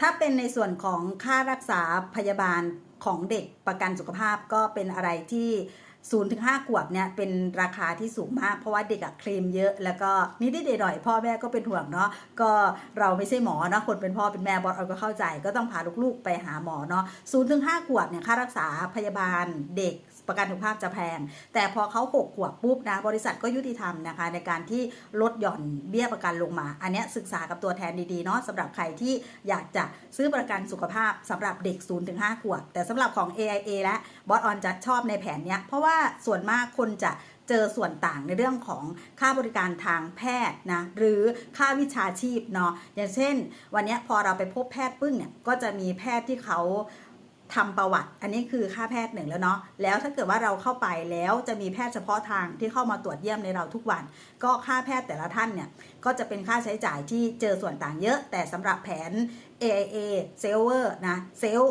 ถ้าเป็นในส่วนของค่ารักษาพยาบาลของเด็กประกันสุขภาพก็เป็นอะไรที่0ูนถึงห้าขวบเนี่ยเป็นราคาที่สูงมาก เพราะว่าเด็กอะเคลมเยอะ แล้วก็นิดๆหน่อยพ่อแม่ก็เป็นห่วงเนาะก็เราไม่ใช่หมอเนาะคนเป็นพ่อเป็นแม่บอสเอาก็เข้าใจ ก็ต้องพาลูกๆไปหาหมอเนาะศูนย์ถึงห้าขวบเนี่ยค่ารักษาพยาบาลเด็ก ประกันสุขภาพจะแพง แต่พอเขาหกขวบปุ๊บนะบริษัทก็ยุติธรรมนะคะ ในการที่ลดหย่อนเบี้ยประกันลงมา อันนี้ศึกษากับตัวแทนดีๆเนาะสำหรับใครที่อยากจะซื้อประกันสุขภาพสำหรับเด็ก0ูนถึงห้าขวบ แต่สำหรับของ AIA และบอสออนจะชอบในแผนเนี้ยเพราะว่าส่วนมากคนจะเจอส่วนต่างในเรื่องของค่าบริการทางแพทย์นะหรือค่าวิชาชีพเนาะอย่างเช่น วันนี้พอเราไปพบแพทย์ปึ้งเนี่ยก็จะมีแพทย์ที่เขา ทำประวัติ อันนี้คือค่าแพทย์หนึ่งแล้วเนาะแล้วถ้าเกิดว่าเราเข้าไปแล้วจะมีแพทย์เฉพาะทางที่เข้ามาตรวจเยี่ยมในเราทุกวัน ก็ค่าแพทย์แต่ละท่านเนี่ยก็จะเป็นค่าใช้จ่ายที่เจอส่วนต่างเยอะ แต่สำหรับแผน AIA Saver นะ s a l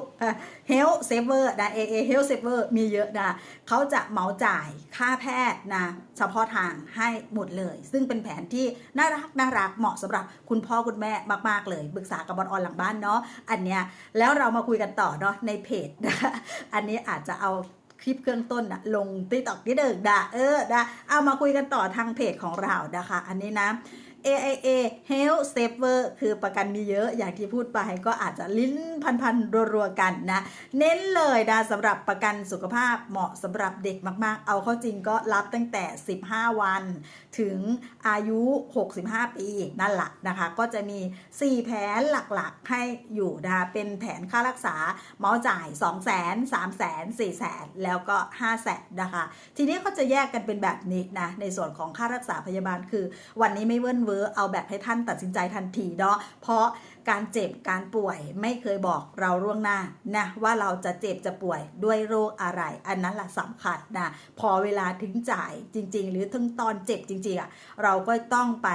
Health Saver นะ AIA Health Saver มีเยอะนะเขาจะเหมาจ่ายค่าแพทย์นะเฉพาะทางให้หมดเลย ซึ่งเป็นแผนที่น่ารักน่ารักเหมาะสำหรับคุณพ่อคุณแม่มาก ๆ เลยปรึกษากับบอลออนหลังบ้านเนาะอันเนี้ยแล้วเรามาคุยกันต่อเนาะในเพจนะคะอันนี้อาจจะเอาคลิปเครื่องต้นนะลงติ๊กต็อกนิดเดิงดะเออนะเอามาคุยกันต่อทางเพจของเรานะคะ อันนี้นะ AIA Health Saver คือประกันมีเยอะอย่างที่พูดไปก็อาจจะลิ้นพันๆรัวๆกันนะ เน้นเลยนะสำหรับประกันสุขภาพเหมาะสำหรับเด็กมากๆ เอาเข้าจริงก็รับตั้งแต่ 15 วัน ถึงอายุ 65 ปีนั่นแหละนะคะ ก็จะมี 4 แผนหลักๆให้อยู่นะคะเป็นแผนค่ารักษาเมาจ่าย 2 0 0 0 0 0 3 0 0 0 0 4 0 0 0 แล้วก็5 0 0 0 0นะคะ ทีนี้เขาจะแยกกันเป็นแบบนี้นะในส่วนของค่ารักษาพยาบาลคือวันนี้ไม่เวิ้นเวอเอาแบบให้ท่านตัดสินใจทันทีเนาะเพราะ การเจ็บการป่วยไม่เคยบอกเราล่วงหน้านะว่าเราจะเจ็บจะป่วยด้วยโรคอะไร อันนั้นแหละสำคัญนะพอเวลาถึงจ่ายจริง ๆ หรือถึงตอนเจ็บจริงๆอะเราก็ต้องไป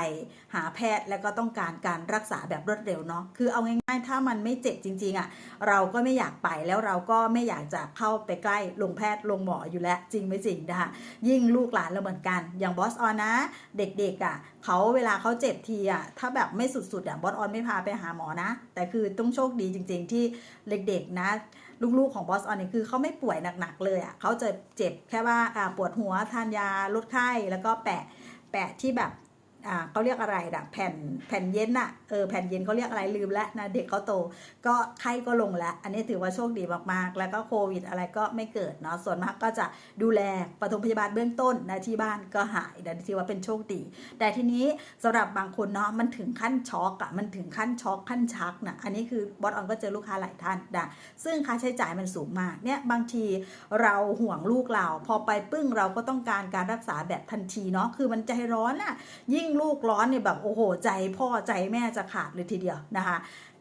หาแพทย์แล้วก็ต้องการการรักษาแบบรวดเร็วเนาะคือเอาง่ายๆ ถ้ามันไม่เจ็บจริงๆอะเราก็ไม่อยากไปแล้วเราก็ไม่อยากจะเข้าไปใกล้ลงแพทย์ลงหมออยู่แล้วจริงไม่จริงนะคะยิ่งลูกหลานเราเหมือนกัน อย่างบอสออนนะ เด็กๆอะเขาเวลาเขาเจ็บทีอะถ้าแบบไม่สุดๆอะบอสออนไม่พาไปหาหมอนะ แต่คือต้องโชคดีจริง ๆ ที่เด็กๆนะ ลูกๆของบอสออนเนี่ยคือเขาไม่ป่วยหนักๆเลยอะเขาจะเจ็บแค่ว่าปวดหัวทานยาลดไข้แล้วก็แปะแปะที่แบบ อ่าเขาเรียกอะไรอะแผ่นแผ่นเย็นอะเออแผ่นเย็นเขาเรียกอะไรลืมแล้วนะเด็กเขาโต ก็ไข้ก็ลงแล้ว อันนี้ถือว่าโชคดีมากๆ แล้วก็โควิดอะไรก็ไม่เกิดเนาะส่วนมากก็จะดูแลปฐมพยาบาลเบื้องต้นนะที่บ้านก็หายนะถือว่าเป็นโชคดี แต่ทีนี้สำหรับบางคนเนาะมันถึงขั้นช็อกอะมันถึงขั้นช็อกขั้นชักนะอันนี้คือบอสออนก็เจอลูกค้าหลายท่านนะซึ่งค่าใช้จ่ายมันสูงมากเนี่ยบางทีเราห่วงลูกเรา พอไปปึ้งเราก็ต้องการการรักษาแบบทันทีเนาะคือมันใจร้อนอะยิ่งลูกร้อนเนี่ยแบบโอ้โห ใจพ่อใจแม่จะขาดเลยทีเดียวนะคะ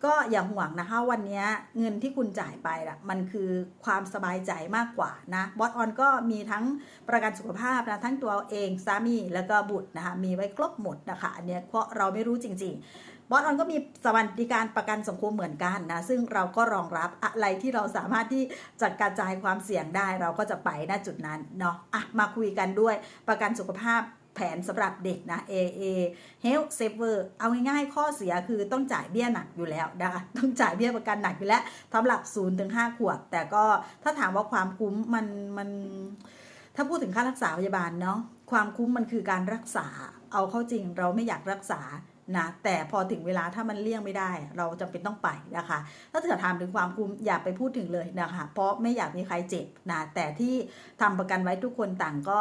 ก็อย่าห่วงนะคะวันนี้เงินที่คุณจ่ายไปละมันคือความสบายใจมากกว่านะบอสออนก็มีทั้งประกันสุขภาพนะทั้งตัวเองสามีแล้วก็บุตรนะคะมีไว้ครบหมดนะคะอันเนี้ยเพราะเราไม่รู้จริง ๆบอสออนก็มีสวัสดิการประกันสังคมเหมือนกันนะ ซึ่งเราก็รองรับอะไรที่เราสามารถที่จะกระจายความเสี่ยงได้เราก็จะไปณจุดนั้นเนาะอะมาคุยกันด้วยประกันสุขภาพ ผนสำหรับเด็กนะ AA Health Saver เอาง่ายๆ ข้อเสียคือต้องจ่ายเบี้ยหนักอยู่แล้วนะคะต้องจ่ายเบี้ยประกันหนักอยู่แล้วสำหรับ0ถึง5ขวบ แต่ก็ถ้าถามว่าความคุ้มมันมันถ้าพูดถึงค่ารักษาพยาบาลเนาะความคุ้มมันคือการรักษา เอาเข้าจริงเราไม่อยากรักษานะแต่พอถึงเวลาถ้ามันเลี่ยงไม่ได้ เราจำเป็นต้องไปนะคะ ถ้าเกิดถามถึงความคุ้มอย่าไปพูดถึงเลยนะคะ เพราะไม่อยากมีใครเจ็บนะแต่ที่ทำประกันไว้ทุกคนต่างก็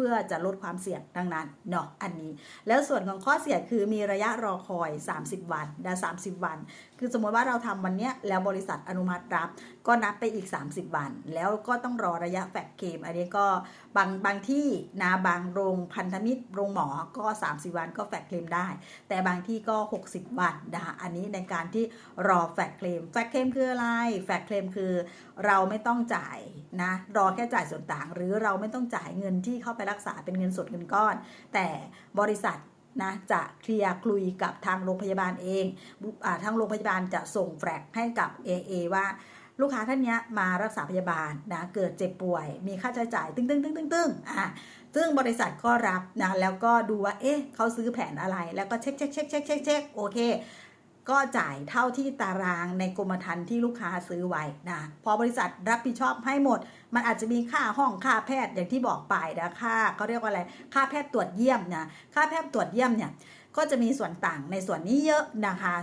พื่อจะลดความเสี่ยงดังนั้นเนาะอันนี้ แล้วส่วนของข้อเสียคือมีระยะรอคอย 30 วันนะ30 วัน คือสมมติว่าเราทำวันเนี้ยแล้วบริษัทอนุมัติรับก็นับไปอีก 30 วัน แล้วก็ต้องรอระยะแฟกเคมอันนี้ก็บางบางที่นะบางโรงพันธมิตรโรงหมอก็ 30 วันก็แฟกเคลมได้ แต่บางที่ก็ 60 วันนะคะอันนี้ในการที่รอแฟกเคลมแฟกเคลมคืออะไรแฟกเคลมคือเราไม่ต้องจ่ายนะรอแค่จ่ายส่วนต่าง หรือเราไม่ต้องจ่ายเงินที่เข้าไปรักษาเป็นเงินสดเงินก้อน แต่บริษัทนะจะเคลียร์คุยกับทางโรงพยาบาลเองอทางโรงพยาบาลจะส่งแฟกให้กับ AA ว่า ลูกค้าท่านนี้มารักษาพยาบาลนะเกิดเจ็บป่วย มีค่าใช้จ่ายตึ้งตึ้งตึ้งตึ้งตึ้งอะซึ่งบริษัทก็รับนะแล้วก็ดูว่าเอ๊ะเขาซื้อแผนอะไรแล้วก็เช็คเช็คเช็คเช็คเช็คเช็คโอเคก็จ่ายเท่าที่ตารางในกรมธรรม์ที่ลูกค้าซื้อไว้นะพอบริษัทรับผิดชอบให้หมด มันอาจจะมีค่าห้องค่าแพทย์อย่างที่บอกไปนะค่าเขาเรียกว่าอะไรค่าแพทย์ตรวจเยี่ยมนะค่าแพทย์ตรวจเยี่ยมเนี่ยก็จะมีส่วนต่างในส่วนนี้เยอะนะคะ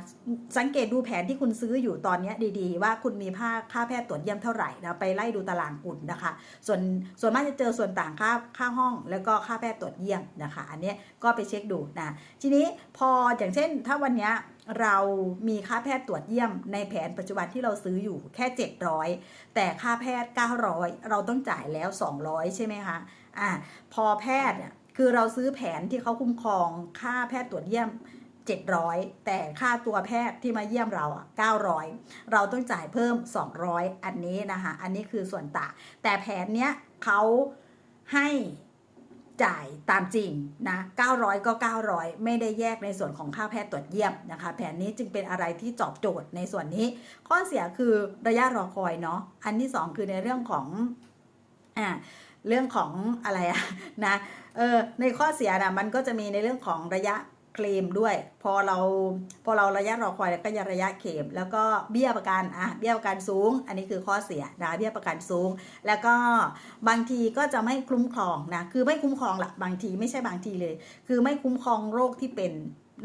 สังเกตดูแผนที่คุณซื้ออยู่ตอนนี้ดีๆ ว่าคุณมีค่าค่าแพทย์ตรวจเยี่ยมเท่าไหร่นะไปไล่ดูตารางคุณนะคะ ส่วนส่วนมากจะเจอส่วนต่างค่าค่าห้อง แล้วก็ค่าแพทย์ตรวจเยี่ยมนะคะ อันนี้ก็ไปเช็คดูนะทีนี้พออย่างเช่น ถ้าวันนี้เรามีค่าแพทย์ตรวจเยี่ยมในแผนปัจจุบันที่เราซื้ออยู่แค่ 700 แต่ค่าแพทย์ 900เราต้องจ่ายแล้ว 200 ใช่ไหมคะอ่าพอแพทย์เนี่ยคือเราซื้อแผนที่เขาคุ้มครองค่าแพทย์ตรวจเยี่ยม 700 แต่ค่าตัวแพทย์ที่มาเยี่ยมเราอะ900 เราต้องจ่ายเพิ่ม 200 อันนี้นะคะ อันนี้คือส่วนต่างแต่แผนเนี้ยเขาให้ จ่ายตามจริงนะ900 ก็ 900 ไม่ได้แยกในส่วนของค่าแพทย์ตรวจเยี่ยมนะคะ แผนนี้จึงเป็นอะไรที่ตอบโจทย์ในส่วนนี้ ข้อเสียคือระยะรอคอยเนาะ อันที่ 2 คือในเรื่องของอ่าเรื่องของอะไรอะนะ เออ ในข้อเสียนะมันก็จะมีในเรื่องของระยะ เคลมด้วย พอเราพอเราระยะรอคอยก็ยังระยะเคลมแล้วก็เบี้ยประกันอะเบี้ยประกันสูง อันนี้คือข้อเสียนะเบี้ยประกันสูง แล้วก็บางทีก็จะไม่คุ้มครองนะคือไม่คุ้มครองละบางทีไม่ใช่บางทีเลย คือไม่คุ้มครองโรคที่เป็น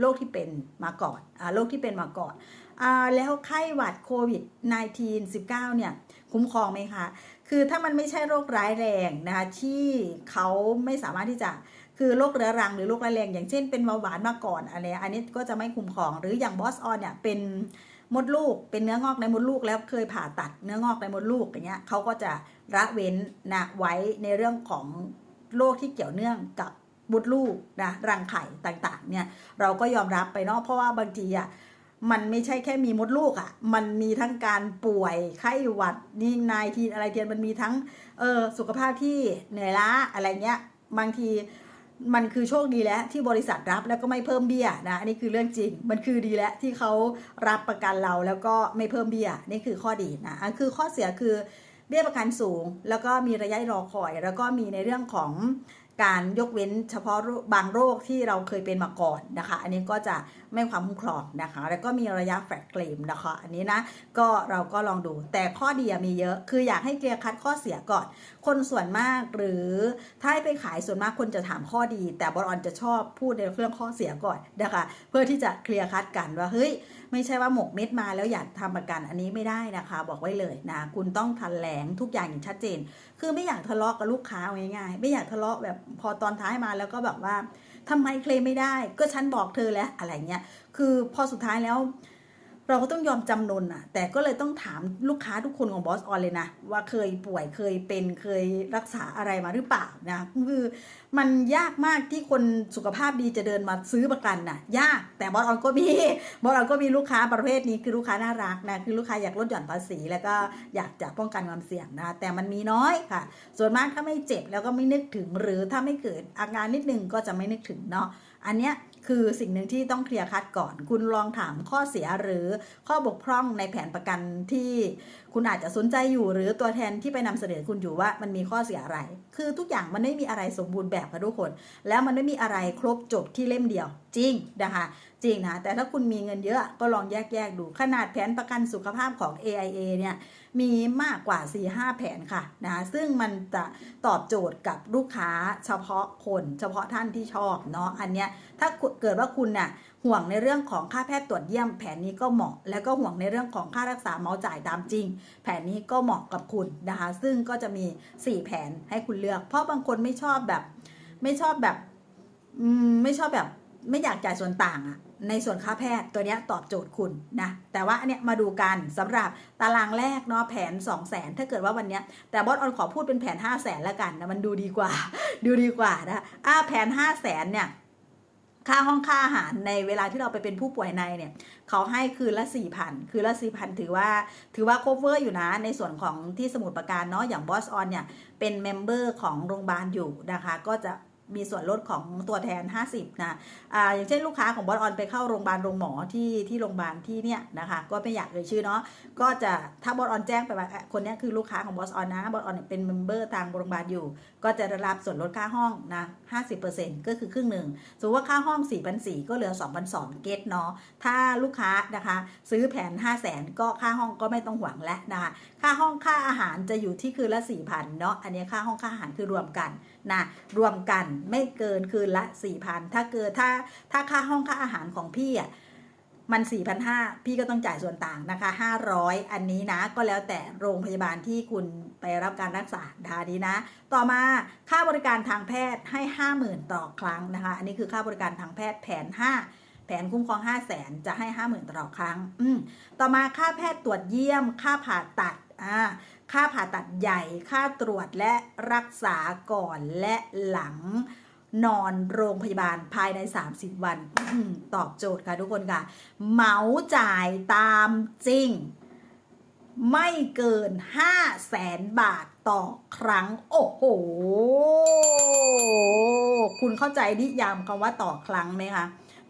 โรคที่เป็นมาก่อนอ่าโรคที่เป็นมาก่อนอ่าแล้วไข้หวัดโควิด -19 19 เนี่ย คุ้มครองไหมคะ คือถ้ามันไม่ใช่โรคร้ายแรงนะคะที่เขาไม่สามารถที่จะ คือโรคเรื้อรังหรือโรคร้ายแรงอย่างเช่นเป็นเบาหวานมาก่อนอะไรอันนี้ก็จะไม่คุ้มครอง หรืออย่างบอสออนเนี่ยเป็นมดลูกเป็นเนื้องอกในมดลูกแล้วเคยผ่าตัดเนื้องอกในมดลูกอย่างเงี้ยเขาก็จะระเว้นนะไว้ในเรื่องของโรคที่เกี่ยวเนื่องกับมดลูกนะรังไข่ต่างๆ เนี่ยเราก็ยอมรับไปเนาะเพราะว่าบางทีอะมันไม่ใช่แค่มีมดลูกอะ่ะ มันมีทั้งการป่วยไข้หวัดนี่นายทีอะไรเทียนมันมีทั้งเออสุขภาพที่เหนื่อยล้าอะไรเงี้ยบางที มันคือโชคดีแล้วที่บริษัทรับแล้วก็ไม่เพิ่มเบี้ยนะอันนี้คือเรื่องจริง มันคือดีแล้วที่เขารับประกันเราแล้วก็ไม่เพิ่มเบี้ยนี่คือข้อดีนะอันคือข้อเสียคือเบี้ยประกันสูง แล้วก็มีระยะรอคอย แล้วก็มีในเรื่องของการยกเว้นเฉพาะบางโรคที่เราเคยเป็นมาก่อนนะคะ อันนี้ก็จะ ไม่ความคุ้มครองนะคะ แล้วก็มีระยะแฟลตเคลมนะคะ อันนี้นะก็เราก็ลองดู แต่ข้อดีมีเยอะ คืออยากให้เคลียร์คัดข้อเสียก่อน คนส่วนมากหรือถ้าให้ไปขายส่วนมากคนจะถามข้อดี แต่บอลออนจะชอบพูดในเรื่องข้อเสียก่อนนะคะ เพื่อที่จะเคลียร์คัดกันว่าเฮ้ยไม่ใช่ว่าหมกเม็ดมาแล้วอยากทำประกันอันนี้ไม่ได้นะคะ บอกไว้เลยนะ คุณต้องแหลงทุกอย่างอย่างชัดเจน คือไม่อยากทะเลาะกับลูกค้าง่ายๆไม่อยากทะเลาะแบบพอตอนท้ายมาแล้วก็แบบว่า ทำไมเคลมไม่ได้ ก็ฉันบอกเธอแล้วอะไรเงี้ย คือพอสุดท้ายแล้ว เราก็ต้องยอมจำนนอะแต่ก็เลยต้องถามลูกค้าทุกคนของบอสออนเลยนะ ว่าเคยป่วยเคยเป็นเคยรักษาอะไรมาหรือเปล่านะคือมันยากมากที่คนสุขภาพดีจะเดินมาซื้อประกันนะยากแต่บอสออนก็มีบอสออนก็มีลูกค้าประเภทนี้คือลูกค้าน่ารักนะคือลูกค้าอยากลดหย่อนภาษีแล้วก็อยากจะป้องกันความเสี่ยงนะแต่มันมีน้อยค่ะ ส่วนมากถ้าไม่เจ็บแล้วก็ไม่นึกถึงหรือถ้าไม่เกิดอาการนิดนึงก็จะไม่นึกถึงเนาะอันเนี้ย คือสิ่งหนึ่งที่ต้องเคลียร์คัดก่อน คุณลองถามข้อเสียหรือข้อบกพร่องในแผนประกันที่คุณอาจจะสนใจอยู่ หรือตัวแทนที่ไปนำเสนอคุณอยู่ว่ามันมีข้อเสียอะไร คือทุกอย่างมันไม่มีอะไรสมบูรณ์แบบค่ะทุกคน แล้วมันไม่มีอะไรครบจบที่เล่มเดียว จริงนะคะจริงนะแต่ถ้าคุณมีเงินเยอะก็ลองแยกแยกๆดูขนาดแผนประกันสุขภาพของ AIA เนี่ย มีมากกว่า 4-5 แผนค่ะนะซึ่งมันจะตอบโจทย์กับลูกค้าเฉพาะคน เฉพาะท่านที่ชอบเนาะอันเนี้ยถ้าเกิดว่าคุณน่ะห่วงในเรื่องของค่าแพทย์ตรวจเยี่ยมแผนนี้ก็เหมาะ แล้วก็ห่วงในเรื่องของค่ารักษาเมาจ่ายตามจริง แผนนี้ก็เหมาะกับคุณนะคะซึ่งก็จะมี 4 แผนให้คุณเลือก เพราะบางคนไม่ชอบแบบ ไม่ชอบแบบ อืม ไม่ชอบแบบ ไม่อยากจ่ายส่วนต่างอะ ในส่วนค่าแพทย์ตัวนี้ตอบโจทย์คุณนะ แต่ว่าเนี้ยมาดูกันสำหรับตารางแรกเนาะแผน 2 0 0แสนถ้าเกิดว่าวันนี้แต่บอสออนขอพูดเป็นแผน 5 0 0แสนละกันนะมันดูดีกว่า ดูดีกว่านะอ่าแผน 5 0 0แสนเนี่ยค่าห้องค่าอาหารในเวลาที่เราไปเป็นผู้ป่วยในเนี่ยเขาให้คืนละ4 0 0 0คืนละ4 0 0 0ถือว่าถือว่า cover อยู่นะ ในส่วนของที่สมุดประการเนาะอย่างบอสออนเนี่ยเป็นเมมเบอร์ของโรงพยาบาลอยู่นะคะ ก็จะ มีส่วนลดของตัวแทน 50 นะอ่าอย่างเช่นลูกค้าของบอสออนไปเข้าโรงพยาบาลโรงหมอที่ที่โรงพยาบาลที่เนี่ยนะคะ ก็ไม่อยากเอ่ยชื่อเนาะ ก็จะถ้าบอสออนแจ้งไปว่าคนนี้คือลูกค้าของบอสออนนะ บอสออนเป็นเมมเบอร์ทางโรงพยาบาลอยู่ ก็จะได้รับส่วนลดค่าห้องนะ 50%ก็คือครึ่งหนึ่ง สมมติว่าค่าห้อง 4,400 ก็เหลือ 2,200 เกตเนาะ ถ้าลูกค้านะคะ ซื้อแผน 5 0 0 0 0 0 ก็ค่าห้องก็ไม่ต้องห่วงแล้วนะคะ ค่าห้องค่าอาหารจะอยู่ที่คืนละ 4,000 เนาะ อันนี้ค่าห้องค่าอาหารคือรวมกัน นะรวมกันไม่เกินคืนละ4,000ถ้าเกินถ้าถ้าค่าห้องค่าอาหารของพี่อะมัน4,500 พี่ก็ต้องจ่ายส่วนต่างนะคะ 500 อันนี้นะ ก็แล้วแต่โรงพยาบาลที่คุณไปรับการรักษาดาดีนะ ต่อมาค่าบริการทางแพทย์ให้ 50,000 ต่อครั้งนะคะ อันนี้คือค่าบริการทางแพทย์แผน 5 แผนคุ้มครอง 5 0 0 0 0 0จะให้ 50,000 ต่อครั้ง อืต่อมาค่าแพทย์ตรวจเยี่ยม ค่าผ่าตัด อ่า ค่าผ่าตัดใหญ่ ค่าตรวจและรักษาก่อนและหลังนอนโรงพยาบาลภายใน 30 วัน ตอบโจทย์ค่ะทุกคนค่ะ เหมาจ่ายตามจริง ไม่เกิน 5 0 0แสนบาทต่อครั้ง โอ้โห คุณเข้าใจนิยามคำว่าต่อครั้งไหมคะ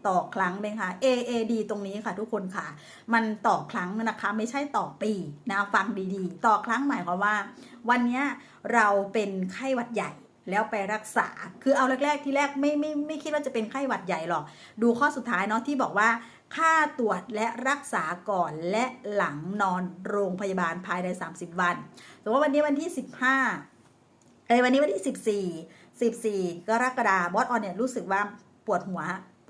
ต่อครั้งไหมคะ AAD ตรงนี้ค่ะทุกคนค่ะ มันต่อครั้งนะคะ ไม่ใช่ต่อปีนะฟังดีๆ ต่อครั้งหมายความว่า วันนี้เราเป็นไข้หวัดใหญ่แล้วไปรักษา คือเอาแรกๆที่แรกไม่ไม่ไม่คิดว่าจะเป็นไข้หวัดใหญ่หรอก ดูข้อสุดท้ายเนาะที่บอกว่า ค่าตรวจและรักษาก่อนและหลังนอนโรงพยาบาลภายใน 30 วันสมมติว่าวันนี้วันที่ 15เอ้ยวันนี้วันที่ 14 14 กรกฎาคมบอสออนเนี่ยรู้สึกว่าปวดหัว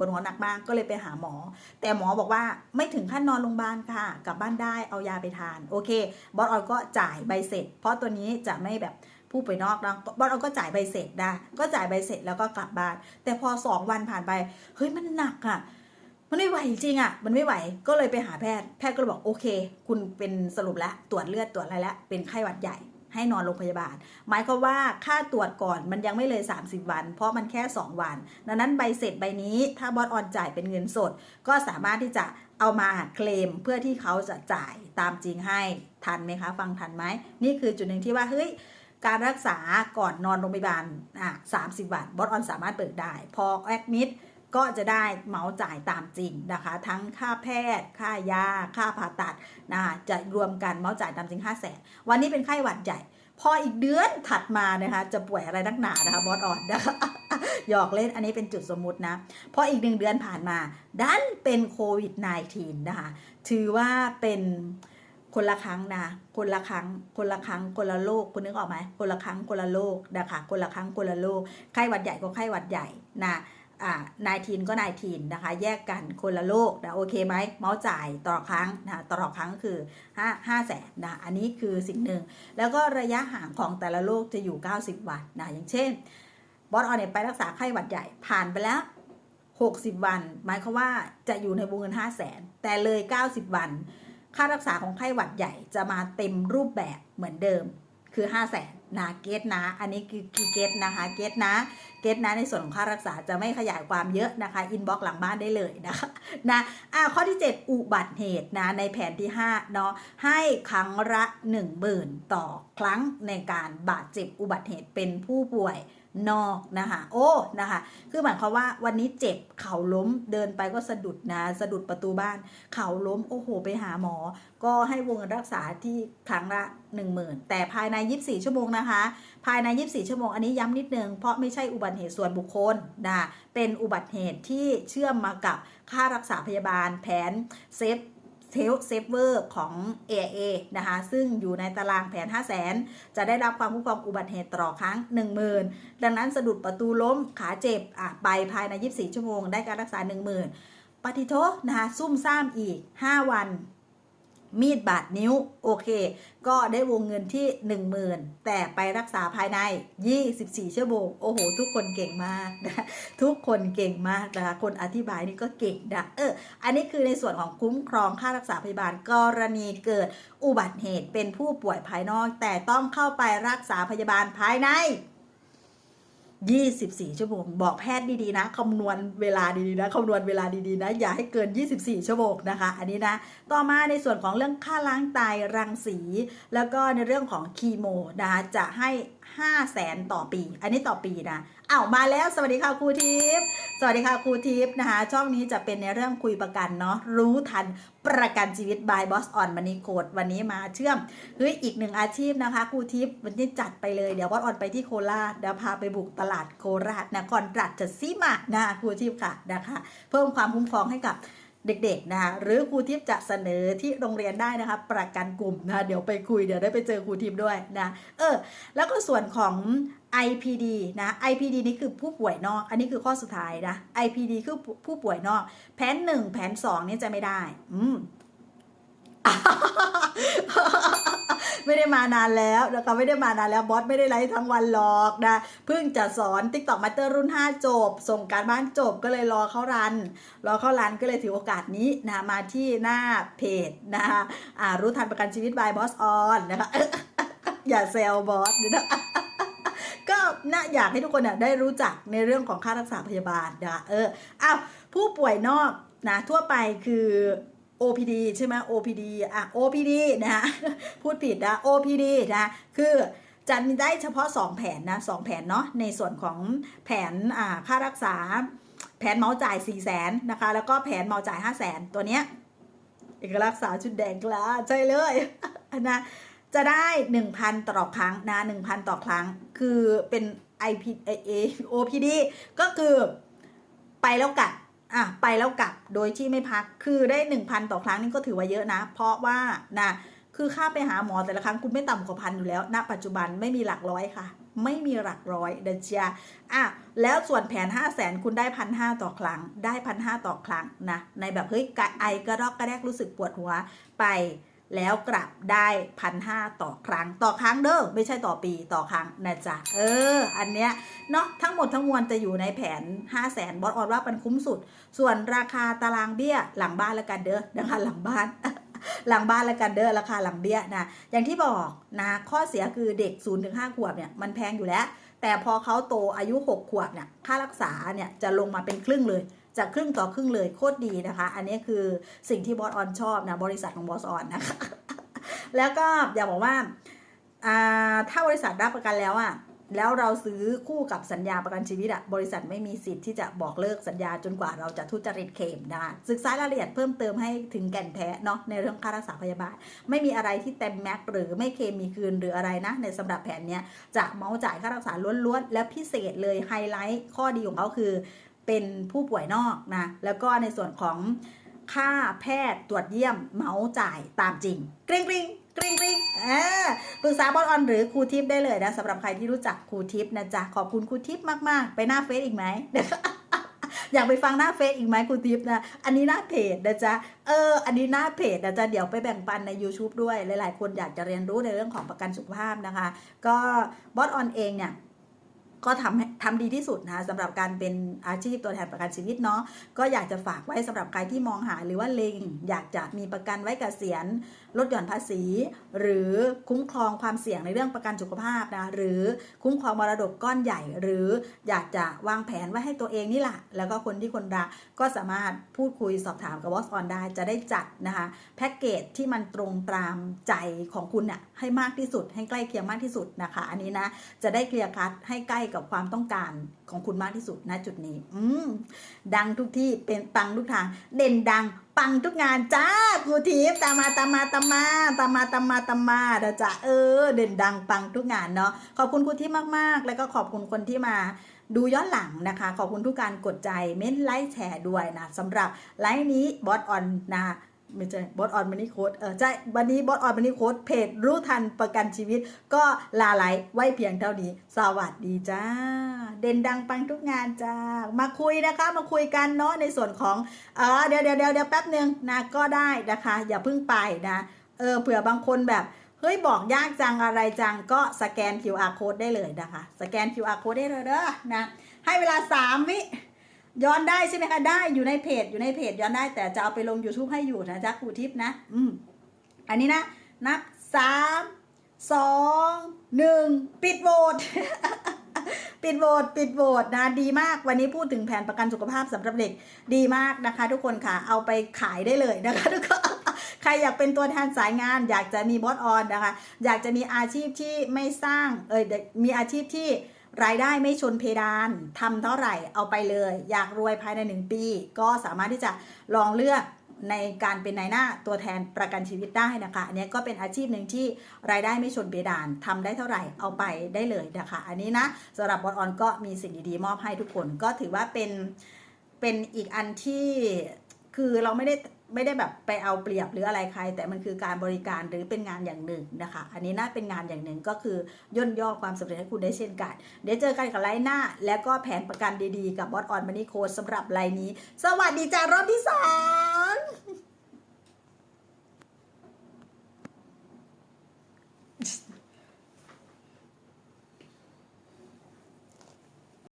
วดหัวหนักมากก็เลยไปหาหมอ แต่หมอบอกว่าไม่ถึงขั้นนอนโรงพยาบาลค่ะ กลับบ้านได้เอายาไปทาน โอเค บอสออนก็จ่ายใบเสร็จ เพราะตัวนี้จะไม่แบบผู้ไปนอกนะบอสออนก็จ่ายใบเสร็จได้ก็จ่ายใบเสร็จแล้วก็กลับบ้าน แต่พอสองวันผ่านไป เฮ้ยมันหนักอะ มันไม่ไหวจริงอะ่ะ มันไม่ไหว ก็เลยไปหาแพทย์ แพทย์ก็เลยบอกโอเค คุณเป็นสรุปแล้วตรวจเลือดตรวจอะไรแล้ว เป็นไข้หวัดใหญ่ ให้นอนโรงพยาบาล หมายความว่าค่าตรวจก่อนมันยังไม่เลย 30 วัน เพราะมันแค่ 2 วัน ดังนั้นใบเสร็จใบนี้ถ้าบอสออนจ่ายเป็นเงินสด ก็สามารถที่จะเอามาเคลมเพื่อที่เขาจะจ่ายตามจริงให้ทันไหมคะ ฟังทันไหมนี่คือจุดหนึ่งที่ว่าเฮ้ยการรักษาก่อนนอนโรงพยาบาลอะ30วันบอสออนสามารถเบิกได้ พอแอดมิด ก็จะได้เหมาจ่ายตามจริงนะคะ ทั้งค่าแพทย์ ค่ายา ค่าผ่าตัดนะคะจะรวมกันเหมาจ่ายตามจริง5 0 0แสนวันนี้เป็นไข้หวัดใหญ่ พออีกเดือนถัดมานะคะ จะป่วยอะไรนักหนานะคะบอสอ่อนนะคะหยอกเล่นอันนี้เป็นจุดสมมุตินะ พออีกหนึ่งเดือนผ่านมา ดันเป็นโควิด -19 นะคะ ถือว่าเป็นคนละครั้งนะ คนละครั้ง คนละครั้ง คนละโลก คุณนึกออกไหมคนละครั้ง คนละโลกนะคะ คนละครั้ง คนละโลก ไข้หวัดใหญ่ก็ไข้หวัดใหญ่นะ อ่านายทีนก็นายทีนนะคะ แยกกันคนละโลกนะโอเคไหมเมาส์จ่ายต่อครั้งนะต่อครั้งคือ5 5แสนนะอันนี้คือสิ่งหนึ่ง แล้วก็ระยะห่างของแต่ละโรคจะอยู่ 90 วันนะอย่างเช่นบอสออนเนี่ยไปรักษาไข้หวัดใหญ่ผ่านไปแล้ว 60 วัน หมายความว่าจะอยู่ในวงเงิน 5 0 0แสนแต่เลย 90 วัน ค่ารักษาของไข้หวัดใหญ่จะมาเต็มรูปแบบเหมือนเดิมคือ 5 0 0แสนนะเกตนะ อันนี้คือคือเกตนะคะเกตนะ เกตนะในส่วนของค่ารักษาจะไม่ขยายความเยอะนะคะอินบ็อกหลังบ้านได้เลยนะคะนะอ่าข้อที่ 7 อุบัติเหตุนะในแผนที่5เนาะให้ครั้งละ1 0,000 ต่อครั้งในการบาดเจ็บอุบัติเหตุเป็นผู้ป่วย นอกนะคะ โอ้นะคะ คือหมายความว่าวันนี้เจ็บเข่าล้มเดินไปก็สะดุดนะสะดุดประตูบ้าน เข่าล้มโอ้โห ไปหาหมอ ก็ให้วงเงินรักษาที่ครั้งละ 10,000 แต่ภายใน 24 ชั่วโมงนะคะ ภายใน 24 ชั่วโมงอันนี้ย้ำนิดนึงเพราะไม่ใช่อุบัติเหตุส่วนบุคคลนะเป็นอุบัติเหตุที่เชื่อมมากับค่ารักษาพยาบาลแผนเซฟ เทลเซฟเวอร์ของ AIA นะคะ ซึ่งอยู่ในตารางแผน 5 0 0 0 0 0 จะได้รับความคุ้มครองอุบัติเหตุต่อครั้ง 10,000 ดังนั้นสะดุดประตูล้มขาเจ็บอะไปภายใน 24 ชั่วโมง ได้การรักษา 10,000ปฏิโทษนะคะซุ่มซ่ามอีก 5 วัน มีดบาดนิ้ว โอเค ก็ได้วงเงินที่ 10,000 แต่ไปรักษาภายใน 24 ชั่วโมง โอ้โห ทุกคนเก่งมากนะทุกคนเก่งมากนะคะคนอธิบายนี่ก็เก่งนะเออ อันนี้คือในส่วนของคุ้มครองค่ารักษาพยาบาลกรณีเกิดอุบัติเหตุเป็นผู้ป่วยภายนอก แต่ต้องเข้าไปรักษาพยาบาลภายใน 24 ชั่วโมง บอกแพทย์ดีๆนะคำนวณเวลาดีๆนะคำนวณเวลาดีๆนะ อย่าให้เกิน 24 ชั่วโมงนะคะ อันนี้นะ ต่อมาในส่วนของเรื่องค่าล้างไตรังสี แล้วก็ในเรื่องของคีโมนะคะจะให้ 5 0 0แสนต่อปี อันนี้ต่อปีนะอ้าวมาแล้วสวัสดีค่ะครูทิพย์สวัสดีค่ะครูทิพย์นะคะ ช่องนี้จะเป็นในเรื่องคุยประกันเนาะรู้ทันประกันชีวิต by Boss on Money Code วันนี้มาเชื่อมเฮ้ยอีกหนึ่งอาชีพนะคะครูทิพย์วันนี้จัดไปเลยเดี๋ยว Boss on ไปที่โคราชเดี๋ยวพาไปบุกตลาดโคราชนะก่อนตรัสจะซีมานะครูทิพย์ค่ะนะคะ เพิ่มความคุ้มครองให้กับ เด็กๆนะคะหรือครูทิพย์จะเสนอที่โรงเรียนได้นะคะ ประกันกลุ่มนะะเดี๋ยวไปคุยเดี๋ยวได้ไปเจอครูทิพย์ด้วยนะเออแล้วก็ส่วนของ IPD นะ IPD นี่คือผู้ป่วยนอก อันนี้คือข้อสุดท้ายนะ IPD คือผู้ป่วยนอก แผนหนึ่งแผนสองนี่จะไม่ได้ อืม ไม่ได้มานานแล้วนะคะไม่ได้มานานแล้วบอสไม่ได้ไลฟ์ทั้งวันหรอกนะเพิ่งจะสอน TikTok Master รุ่น 5 จบ ส่งการบ้านจบก็เลยรอเข้ารัน รอเข้ารันก็เลยถือโอกาสนี้นะมาที่หน้าเพจนะคะอ่ารู้ทันประกันชีวิต by Boss on นนะคะอย่าแซวบอสนะก็น่าอยากให้ทุกคนน่ะได้รู้จักในเรื่องของค่ารักษาพยาบาลนะคะเอออ้าวผู้ป่วยนอกนะทั่วไปคือ OPD ใช่ไหม OPD อะ OPD นะฮะพูดผิดนะ OPD นะคือจะได้เฉพาะ 2 แผนนะสองแผนเนาะในส่วนของแผนอ่าค่ารักษา แผนเมาจ่าย 4 0 0แสนนะคะ แล้วก็แผนเมาจ่าย 5 0 0แสนตัวเนี้ยเอกลักษณ์สาวชุดแดงกล้าใช่เลยนะจะได้ 1,000 ต่อครั้งนะ1,000 ต่อครั้ง คือเป็น IP เอ OPD ก็คือไปแล้วกลับ อะไปแล้วกลับโดยที่ไม่พักคือได้ 1,000 ต่อครั้งนี่ก็ถือว่าเยอะนะ เพราะว่านะคือค่าไปหาหมอแต่ละครั้งคุณไม่ต่ำกว่าพันอยู่แล้วณปัจจุบันไม่มีหลักร้อยค่ะ ไม่มีหลักร้อยเดยวเชียอะแล้วส่วนแผน 5 0 0แสนคุณได้พันห้าต่อครั้ง ได้พันห้าต่อครั้งนะในแบบเฮ้ยไอกระรอกกระแรกรู้สึกปวดหัวไป แล้วกลับได้พันห้าต่อครั้งต่อครั้งเด้อไม่ใช่ต่อปีต่อครั้งนะจ๊ะเออ อันเนี้ยเนาะทั้งหมดทั้งมวลจะอยู่ในแผน 5 0 0แสนบอสออนว่ามันคุ้มสุด ส่วนราคาตารางเบี้ยหลังบ้านแล้วกันเด้อนะคะหลังบ้านหลังบ้านแล้วกันเด้อราคาหลังเบี้ยนะอย่างที่บอกนะข้อเสียคือเด็ก0ูนถึงห้าขวบเนี่ยมันแพงอยู่แล้ว แต่พอเขาโตอายุ 6 ขวบเนี่ยค่ารักษาเนี่ยจะลงมาเป็นครึ่งเลย จากครึ่งต่อครึ่งเลยโคตรดีนะคะ อันนี้คือสิ่งที่บอสออนชอบนะบริษัทของบอสออนนะคะ แล้วก็อยากบอกว่าถ้าบริษัทรับประกันแล้วอะแล้วเราซื้อคู่กับสัญญาประกันชีวิตอะบริษัทไม่มีสิทธิ์ที่จะบอกเลิกสัญญาจนกว่าเราจะทุจริตเคลมนะคะศึกษารายละเอียดเพิ่มเติมให้ถึงแก่นแท้เนาะในเรื่องค่ารักษาพยาบาล ไม่มีอะไรที่เต็มแม็กซ์หรือไม่เคลมมีคืนหรืออะไรนะ ในสำหรับแผนเนี้ยจะเมาจ่ายค่ารักษาล้วนๆและพิเศษเลยไฮไลท์ข้อดีของเขาคือ เป็นผู้ป่วยนอกนะแล้วก็ในส่วนของค่าแพทย์ตรวจเยี่ยมเมาส์จ่ายตามจริงกริ๊งกริ๊งกริ๊งกริ๊งอ่าปรึกษาบอสออนหรือครูทิพย์ได้เลยนะสำหรับใครที่รู้จักครูทิพย์นะจ๊ะขอบคุณครูทิพย์มากๆ ไปหน้าเฟซอีกไหมอยากไปฟังหน้าเฟซอีกไหมครูทิพย์นะ อันนี้หน้าเพจนะจ๊ะ เออ อันนี้หน้าเพจนะจ๊ะ เดี๋ยวไปแบ่งปันใน YouTube ด้วย หลาย ๆ คนอยากจะเรียนรู้ในเรื่องของประกันสุขภาพนะคะ ก็บอสออนเองเนี่ย ก็ทำทำดีที่สุดนะคะสำหรับการเป็นอาชีพตัวแทนประกันชีวิตเนาะก็อยากจะฝากไว้สำหรับใครที่มองหาหรือว่าเลงอยากจะมีประกันไว้เกษียณลดหย่อนภาษี หรือคุ้มครองความเสี่ยงในเรื่องประกันสุขภาพนะหรือคุ้มครองมรดกก้อนใหญ่ หรืออยากจะวางแผนไว้ให้ตัวเองนี่แหละแล้วก็คนที่คนรักก็สามารถพูดคุยสอบถามกับวอสออนได้จะได้จัดนะคะแพ็กเกจที่มันตรงตามใจของคุณเนี่ยให้มากที่สุด ให้ใกล้เคียงมากที่สุดนะคะ อันนี้นะจะได้เคลียร์คัดให้ใกล้กับความต้องการของคุณมากที่สุดณจุดนี้ อืมดังทุกที่เป็นปังทุกทาง เด่นดัง ปังทุกงานจ้าครูทิพย์ตามมาตามมาตามมาตามมาตามมาตามมาเดจะเออ เด่นดังปังทุกงานเนาะขอบคุณครูทิพย์มากๆ แล้วก็ขอบคุณคนที่มาดูย้อนหลังนะคะ ขอบคุณทุกการกดใจเม้นไลค์แชร์ด้วยนะสำหรับไลฟ์นี้บอสออนนะ ไม่ใช่บอสออนมันนี่โค้ดเออใช่วันนี้บอสออนมันนี่โค้ดเพจรู้ทันประกันชีวิต ก็ลาไลฟ์ไว้เพียงเท่านี้ สวัสดีจ้า เด่นดังปังทุกงานจ้า มาคุยนะคะ มาคุยกันเนาะในส่วนของเออเดี๋ยวเดี๋ยวเดี๋ยวเดี๋ยวแป๊บหนึ่งนะก็ได้นะคะ อย่าเพิ่งไปนะเออเผื่อบางคนแบบเฮ้ยบอกยากจังอะไรจังก็สแกน QR code ได้เลยนะคะ สแกน QR code ได้เลยเด้อนะให้เวลา 3 วิ ย้อนได้ใช่ไหมคะ ได้อยู่ในเพจอยู่ในเพจย้อนได้แต่จะเอาไปลง YouTube ให้อยู่นะจ๊ะครูทิพย์นะ อืม อันนี้นะ นับ3 2 1ปิดโหวตปิดโหวตปิดโหวตนะดีมากวันนี้พูดถึงแผนประกันสุขภาพสำหรับเด็กดีมากนะคะ ทุกคนค่ะเอาไปขายได้เลยนะคะทุกคนใครอยากเป็นตัวแทนสายงาน อยากจะมีบอสออนนะคะ อยากจะมีอาชีพที่ไม่สร้างเอยมีอาชีพที่ รายได้ไม่ชนเพดานทำเท่าไหร่เอาไปเลย อยากรวยภายในหนึ่งปี ก็สามารถที่จะลองเลือกในการเป็นนายหน้าตัวแทนประกันชีวิตได้นะคะ อันนี้ก็เป็นอาชีพหนึ่งที่รายได้ไม่ชนเพดานทำได้เท่าไหร่เอาไปได้เลยนะคะ อันนี้นะสำหรับบอลออนก็มีสิ่งดีๆมอบให้ทุกคนก็ถือว่าเป็นเป็นอีกอันที่คือเราไม่ได้ ไม่ได้แบบไปเอาเปรียบหรืออะไรใคร แต่มันคือการบริการหรือเป็นงานอย่างหนึ่งนะคะ อันนี้น่าเป็นงานอย่างหนึ่งก็คือย่นย่อความสำเร็จให้คุณได้เช่นกัน เดี๋ยวเจอกันกับไลน์หน้า แล้วก็แผนประกันดีๆ กับบอสออนมันนี่โค้ดสำหรับไลน์นี้ สวัสดีจ้ารอบที่สอง